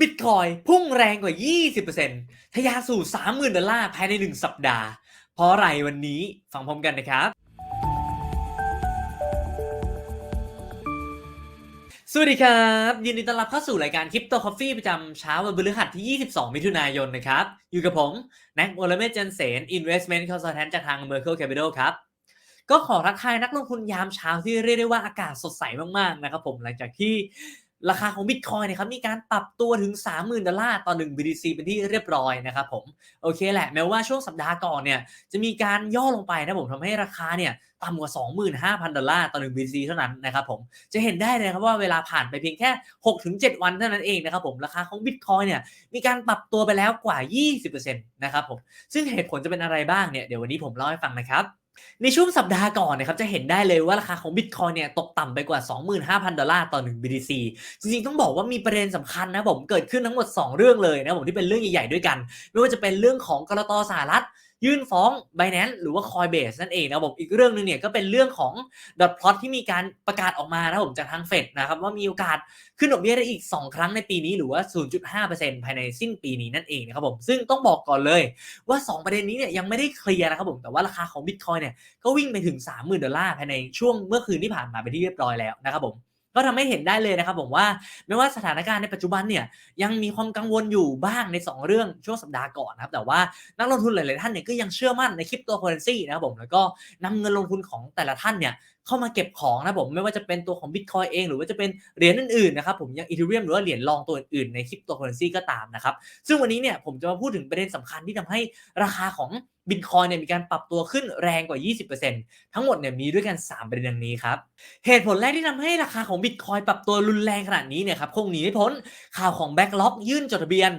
บิตคอยพุ่งแรงกว่า 20%ทะยานสู่ 30,000 ดอลลาร์ภายใน 1 สัปดาห์ เพราะอะไรวันนี้ฟังพร้อมกันนะครับ สวัสดีครับ ยินดีต้อนรับเข้าสู่รายการคริปโตคอฟฟี่ประจำเช้าวันพฤหัสที่ 22 มิถุนายนนะครับ อยู่กับผมแน็กโอลเมเจนเซน Investment Consultant จากทาง Merkle Capital ครับ ก็ขอทักทายนักลงทุนยามเช้าที่เรียกได้ว่าอากาศสดใสมากๆนะครับผมหลังจากที่ ราคาของบิตคอยนะครับมีการปรับตัวถึง 30,000 ดอลลาร์ต่อ 1 BTC เป็นที่เรียบร้อยนะครับผม โอเคแหละ แม้ว่าช่วงสัปดาห์ก่อนเนี่ยจะมีการย่อลงไปนะผมทำให้ราคาเนี่ยต่ำกว่า 25,000 ดอลลาร์ต่อ 1 BTC เท่านั้นนะครับผมจะเห็นได้เลยครับว่าเวลาผ่านไปเพียงแค่ 6-7 วันเท่านั้นเองนะครับผมราคาของบิตคอยเนี่ยมีการปรับตัวไปแล้วกว่า 20%นะครับผมซึ่งเหตุผลจะเป็นอะไรบ้างเนี่ยเดี๋ยววันนี้ผมเล่าให้ฟังนะครับ ในช่วงสัปดาห์ก่อนนะครับจะเห็นได้เลยว่าราคาของบิตคอยเนี่ยตกต่ำไปกว่า 25,000 ดอลลาร์ต่อ 1 BTC จริงๆ ต้องบอกว่ามีประเด็นสำคัญนะผมเกิดขึ้นทั้งหมด 2 เรื่องเลยนะผมที่เป็นเรื่องใหญ่ๆด้วยกัน ไม่ว่าจะเป็นเรื่องของกรตสหรัฐ ยื่นฟ้อง Binance หรือว่า Coinbase นั่นเองนะผมอีกเรื่องหนึงเนี่ยก็เป็นเรื่องของ dot plot ที่มีการประกาศออกมานะผมจากทางเฟดนะครับว่ามีโอกาสขึ้นดอกเบี้ยได้อีก 2 ครั้งในปีนี้หรือว่า 0.5%ภายในสิ้นปีนี้นั่นเองนะครับผมซึ่งต้องบอกก่อนเลยว่า 2 ประเด็นนี้เนี่ยยังไม่ได้เคลียร์นะครับผมแต่ว่าราคาของ Bitcoin เนี่ยก็วิ่งไปถึง 30,000ดอลลาร์ภายในช่วงเมื่อคืนที่ผ่านมาเป็นที่เรียบร้อยแล้วนะครับผม ก็ทำให้เห็นได้เลยนะครับผมว่าไม่ว่าสถานการณ์ในปัจจุบันเนี่ยยังมีความกังวลอยู่บ้างใน 2 เรื่องช่วงสัปดาห์ก่อนนะครับแต่ว่านักลงทุนหลาย ๆ ท่านเนี่ยก็ยังเชื่อมั่นในคริปโตเคอเรนซีนะครับผมแล้วก็นำเงินลงทุนของแต่ละท่านเนี่ยเข้ามาเก็บของนะครับผมไม่ว่าจะเป็นตัวของ Bitcoin เอง หรือว่าจะเป็นเหรียญอื่น ๆ นะครับผมอย่าง Ethereum หรือว่าเหรียญรองตัวอื่น ๆ ในคริปโตเคอเรนซีก็ตามนะครับซึ่งวันนี้เนี่ยผมจะมาพูดถึงประเด็นสำคัญที่ทำให้ราคาของ Bitcoin เนี่ยมีการปรับตัวขึ้นแรงกว่า 20%ทั้งหมดเนี่ยมีด้วยกัน 3 ประเด็นดังนี้ครับ เหตุผลแรกที่ทำให้ราคาของ Bitcoin ปรับตัวรุนแรงขนาดนี้เนี่ยครับคงหนีไม่พ้นข่าวของ Backlog ยื่นจดทะเบียน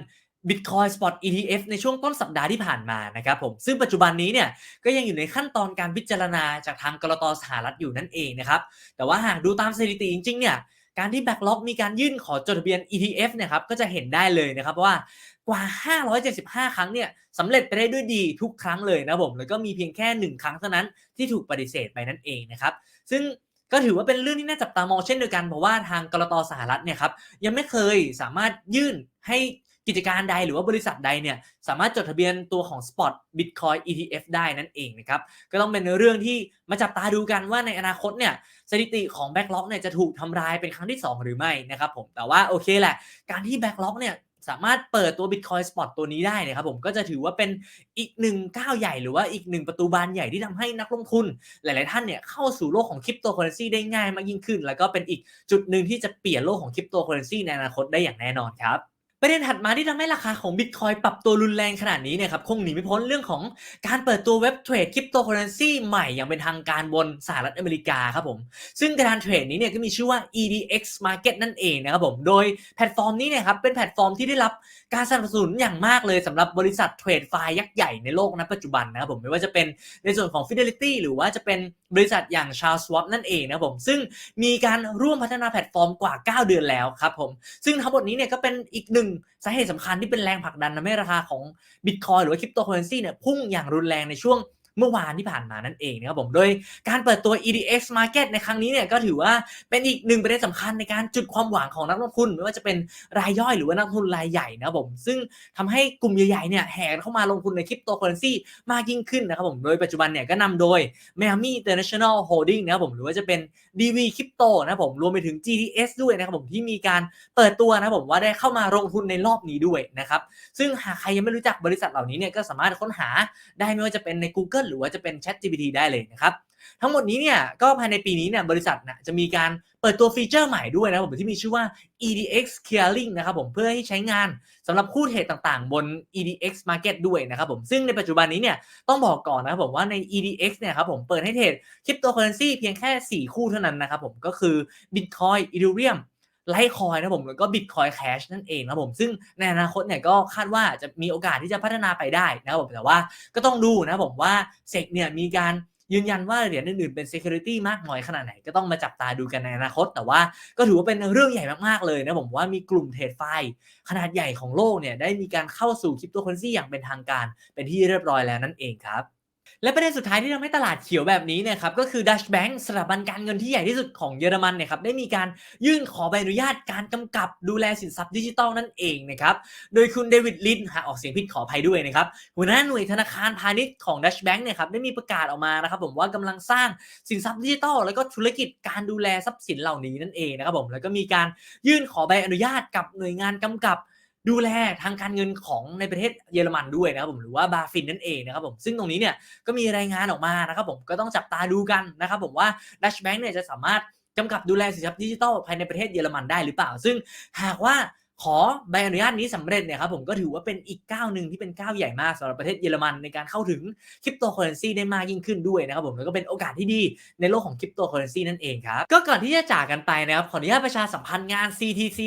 Bitcoin Spot ETF ในช่วงต้นสัปดาห์ที่ผ่านมานะครับผมซึ่งปัจจุบันนี้เนี่ยก็ยังอยู่ในขั้นตอนการพิจารณาจากทางกรตสหรัฐอยู่นั่นเองนะครับแต่ว่าหากดูตามสถิติจริงๆเนี่ย การที่แบ็กล็อกมีการยื่นขอจดทะเบียน ETF เนี่ยครับก็จะเห็นได้เลยนะครับว่ากว่า 575 ครั้งเนี่ยสำเร็จไปได้ด้วยดีทุกครั้งเลยนะผมแล้วก็มีเพียงแค่ 1 ครั้งเท่านั้นที่ถูกปฏิเสธไปนั่นเองนะครับซึ่งก็ถือว่าเป็นเรื่องที่น่าจับตามองเช่นเดียวกันเพราะว่าทางกรตสหรัฐเนี่ยครับยังไม่เคยสามารถยื่นให้ กิจการใดหรือว่าบริษัทใดเนี่ยสามารถจดทะเบียนตัวของ Spot Bitcoin ETF ได้นั่นเองนะครับก็ต้องเป็นเรื่องที่มาจับตาดูกันว่าในอนาคตเนี่ยสถิติของ Backlog เนี่ยจะถูกทำลายเป็นครั้งที่ 2 หรือไม่นะครับผมแต่ว่าโอเคแหละ การที่ Backlog เนี่ยสามารถเปิดตัว Bitcoin Spot ตัวนี้ได้นะครับผมก็จะถือว่าเป็นอีกหนึ่งก้าวใหญ่หรือว่าอีกหนึ่งประตูบานใหญ่ที่ทำให้นักลงทุน หลาย ๆ ท่านเนี่ยเข้าสู่โลกของคริปโตเคอเรนซีได้ง่ายมากยิ่งขึ้น แล้วก็เป็นอีกจุดหนึ่งที่จะเปลี่ยนโลกของคริปโตเคอเรนซีในอนาคตได้อย่างแน่นอนครับ ประเด็นถัดมาที่ทำให้ราคาของ Bitcoin ปรับตัวรุนแรงขนาดนี้เนี่ยครับคงหนีไม่พ้นเรื่องของการเปิดตัวเว็บเทรดคริปโตเคอเรนซีใหม่อย่างเป็นทางการบนสหรัฐอเมริกาครับผม ซึ่งการเทรดนี้เนี่ยก็มีชื่อว่า EDX Market นั่นเองนะครับผม โดยแพลตฟอร์มนี้เนี่ยครับเป็นแพลตฟอร์มที่ได้รับการสนับสนุนอย่างมากเลยสำหรับบริษัทเทรดไฟยักษ์ใหญ่ในโลกณปัจจุบันนะครับผมไม่ว่าจะเป็นในส่วนของ Fidelity หรือว่าจะเป็นบริษัทอย่าง Charles Schwab นั่นเองนะครับผมซึ่งมีการร่วมพัฒนาแพลตฟอร์มกว่า 9 เดือนแล้วครับผมซึ่งทั้งหมดนี้เนี่ยก็เป็นอีกหนึ่งสาเหตุสำคัญที่เป็นแรงผลักดันทำให้ราคาของบิตคอยหรือว่าคริปโตเคอเรนซีเนี่ยพุ่งอย่างรุนแรงในช่วง เมื่อวานที่ผ่านมานั่นเองนะครับผมโดยการเปิดตัว EDX Market ในครั้งนี้เนี่ยก็ถือว่าเป็นอีกหนึ่งประเด็นสำคัญในการจุดความหวังของนักลงทุน ไม่ว่าจะเป็นรายย่อยหรือว่านักลงทุนรายใหญ่นะครับผมซึ่งทำให้กลุ่มใหญ่ๆเนี่ยแห่เข้ามาลงทุนในคริปโตเคอเรนซีมากยิ่งขึ้นนะครับผมโดยปัจจุบันเนี่ยก็นำโดย Miami International Holding นะครับผมหรือว่าจะเป็น DV Crypto นะครับผมรวมไปถึง GTS ด้วยนะครับผมที่มีการเปิดตัวนะครับผมว่าได้เข้ามาลงทุนในรอบนี้ด้วยนะครับซึ่งหากใครยังไม่รู้จักบริษัทเหล่านี้เนี่ยก็สามารถค้นหาได้ไม่ว่าจะเป็นใน Google หรือว่าจะเป็น ChatGPT ได้เลยนะครับ ทั้งหมดนี้เนี่ยก็ภายในปีนี้เนี่ยบริษัทนะจะมีการเปิดตัวฟีเจอร์ใหม่ด้วยนะผมที่มีชื่อว่า EDX Clearing นะครับผมเพื่อให้ใช้งานสำหรับคู่เทรดต่างๆ บน EDX Market ด้วยนะครับผมซึ่งในปัจจุบันนี้เนี่ยต้องบอกก่อนนะครับผมว่าใน EDX เนี่ยครับผมเปิดให้เทรดคริปโตเคอเรนซีเพียงแค่ 4 คู่เท่านั้นนะครับผมก็คือ Bitcoin Ethereum ไลท์คอยนะผมแล้วก็ Bitcoin Cash นั่นเองนะผมซึ่งในอนาคตเนี่ยก็คาดว่าจะมีโอกาสที่จะพัฒนาไปได้นะครับผมแต่ว่าก็ต้องดูนะผมว่าเซกเนี่ยมีการยืนยันว่าเหรียญอื่นๆเป็น Security มากน้อยขนาดไหนก็ต้องมาจับตาดูกันในอนาคต แต่ว่าก็ถือว่าเป็นเรื่องใหญ่มากๆเลยนะผมว่ามีกลุ่มเทรดไฟขนาดใหญ่ของโลกเนี่ยได้มีการเข้าสู่คริปโตเคอเรนซีอย่างเป็นทางการ เป็นที่เรียบร้อยแล้วนั่นเองครับ และประเด็นสุดท้ายที่ทำให้ตลาดเขียวแบบนี้เนี่ยครับก็คือ Dutch Bank สถาบันการเงินที่ใหญ่ที่สุดของเยอรมันเนี่ยครับได้มีการยื่นขอใบอนุญาตการกำกับดูแลสินทรัพย์ดิจิทัลนั่นเองนะครับโดยคุณเดวิดลินหากออกเสียงผิดขออภัยด้วยนะครับหัวหน้าหน่วยธนาคารพาณิชย์ของ Dutch Bank เนี่ยครับได้มีประกาศออกมานะครับผมว่ากำลังสร้างสินทรัพย์ดิจิทัลแล้วก็ธุรกิจการดูแลทรัพย์สินเหล่านี้นั่นเองนะครับผมแล้วก็มีการยื่นขอใบอนุญาตกับหน่วยงานกำกับ ดูแลทางการเงินของในประเทศเยอรมันด้วยนะครับผมหรือว่าบาฟินนั่นเองนะครับผมซึ่งตรงนี้เนี่ยก็มีรายงานออกมานะครับผมก็ต้องจับตาดูกันนะครับผมว่าดัชแบงค์เนี่ยจะสามารถกำกับดูแลสินทรัพย์ดิจิทัลภายในประเทศเยอรมันได้หรือเปล่า ซึ่งหากว่า ขอใบอนุญาตนี้สำเร็จเนี่ยครับผมก็ถือว่าเป็นอีกก้าวหนึ่งที่เป็นก้าวใหญ่มากสำหรับประเทศเยอรมันในการเข้าถึงคริปโตเคอเรนซีได้มากยิ่งขึ้นด้วยนะครับผมแล้วก็เป็นโอกาสที่ดีในโลกของคริปโตเคอเรนซีนั่นเองครับก็ก่อนที่จะจากกันไปนะครับขออนุญาตประชาสัมพันธ์งาน CTC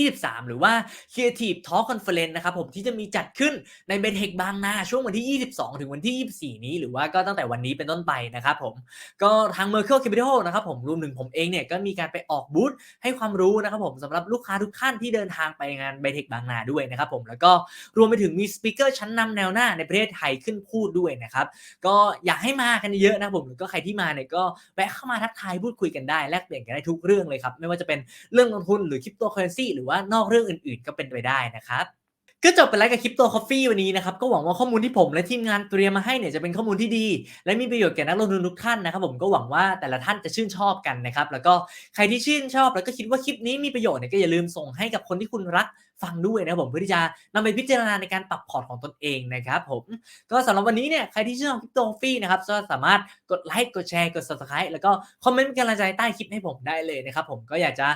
2023 หรือว่า Creative Talk Conference นะครับผมที่จะมีจัดขึ้นในเบนเทคบางนาช่วงวันที่ 22 ถึงวันที่ 24 นี้ หรือว่าก็ตั้งแต่วันนี้เป็นต้นไปนะครับผมก็ทาง Merkle Capital นะครับผมรวมถึงผมเองเนี่ยก็มีการไปออกบูธให้ความรู้นะครับผมสำหรับลูกค้าทุกท่านที่เดินทางไปงานไบเทคบางนาด้วยนะครับผมแล้วก็รวมไปถึงมีสปิเกอร์ชั้นนำแนวหน้าในประเทศไทยขึ้นพูดด้วยนะครับก็อยากให้มากันเยอะนะครับผมแล้วก็ใครที่มาเนี่ยก็แวะเข้ามาทักทายพูดคุยกันได้แลกเปลี่ยนกันได้ทุกเรื่องเลยครับไม่ว่าจะเป็นเรื่องลงทุนหรือคริปโตเคอเรนซีหรือว่านอกเรื่องอื่นๆ ก็เป็นไปได้นะครับ ก็จบไปแล้วกับคริปโตคอฟฟี่วันนี้นะครับ ก็หวังว่าข้อมูลที่ผมและทีมงานเตรียมมาให้เนี่ยจะเป็นข้อมูลที่ดี และมีประโยชน์แก่นักลงทุนทุกท่านนะครับผมก็หวังว่าแต่ละท่านจะชื่นชอบกันนะครับ แล้วก็ใครที่ชื่นชอบแล้วก็คิดว่าคลิปนี้มีประโยชน์เนี่ยก็อย่าลืมส่งให้กับคนที่คุณรักฟังด้วยนะครับผมเพื่อที่จะนำไปพิจารณาในการปรับพอร์ตของตนเองนะครับผมก็สำหรับวันนี้เนี่ยใครที่ชื่นชอบคริปโตฟรีนะครับก็สามารถกดไลค์กดแชร์กด subscribe แล้วก็คอมเมนต์เป็นกำลังใจใต้คลิปให้ผมได้เลยนะครับผมก็อยากจะ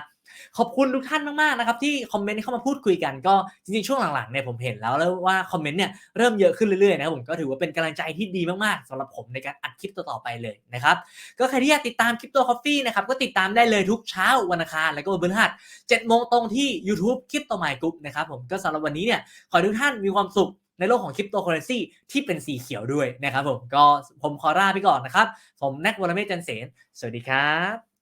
ขอบคุณทุกท่านมากๆนะครับที่คอมเมนต์เข้ามาพูดคุยกันก็จริงๆช่วงหลังๆเนี่ยผมเห็นแล้วแล้วว่าคอมเมนต์เนี่ยเริ่มเยอะขึ้นเรื่อยๆนะครับผมก็ถือว่าเป็นกำลังใจที่ดีมากๆสำหรับผมในการอัดคลิปต่อๆไปเลยนะครับก็ใครที่อยากติดตามคริปโตคอฟฟี่นะครับก็ติดตามได้เลยทุกเช้าวันอังคารแล้วก็วันพฤหัส7โมงตรงที่ YouTube คริปโตไมค์กรุ๊ปนะครับผมก็สำหรับวันนี้เนี่ยขอให้ทุกท่านมีความสุขในโลกของคริปโตเคอเรนซีที่เป็นสีเขียวด้วยนะครับผมก็ผมขอลาไปก่อนนะครับ ผมแน็กวรเมศจันเสนสวัสดีครับ